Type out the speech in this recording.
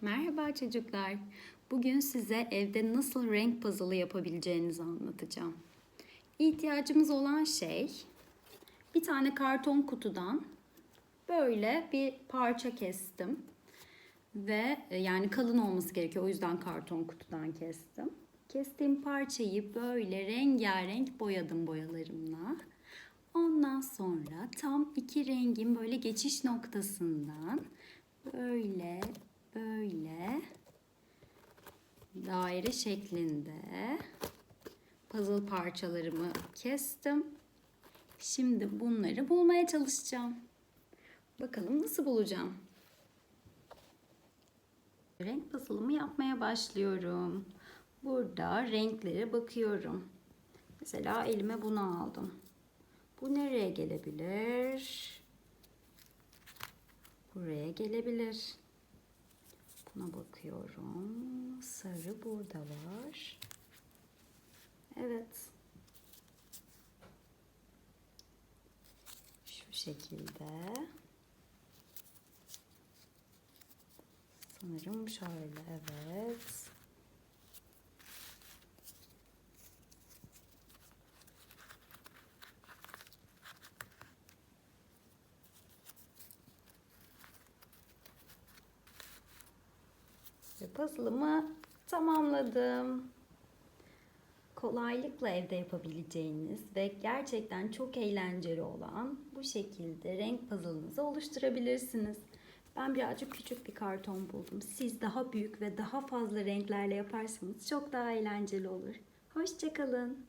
Merhaba çocuklar. Bugün size evde nasıl renk puzzle yapabileceğinizi anlatacağım. İhtiyacımız olan şey bir tane karton kutudan böyle bir parça kestim. Ve e, yani kalın olması gerekiyor. O yüzden karton kutudan kestim. Kestiğim parçayı böyle rengarenk boyadım boyalarımla. Ondan sonra tam iki rengin böyle geçiş noktasından böyle böyle daire şeklinde puzzle parçalarımı kestim. Şimdi bunları bulmaya çalışacağım. Bakalım nasıl bulacağım. Renk puzzle'ımı yapmaya başlıyorum. Burada renklere bakıyorum. Mesela elime bunu aldım. Bu nereye gelebilir? Buraya gelebilir. Buna bakıyorum. Sarı burada var. Evet. Şu şekilde. Sanırım şöyle evet. Ve puzzle'ımı tamamladım. Kolaylıkla evde yapabileceğiniz ve gerçekten çok eğlenceli olan bu şekilde renk puzzle'ınızı oluşturabilirsiniz. Ben birazcık küçük bir karton buldum. Siz daha büyük ve daha fazla renklerle yaparsanız çok daha eğlenceli olur. Hoşçakalın.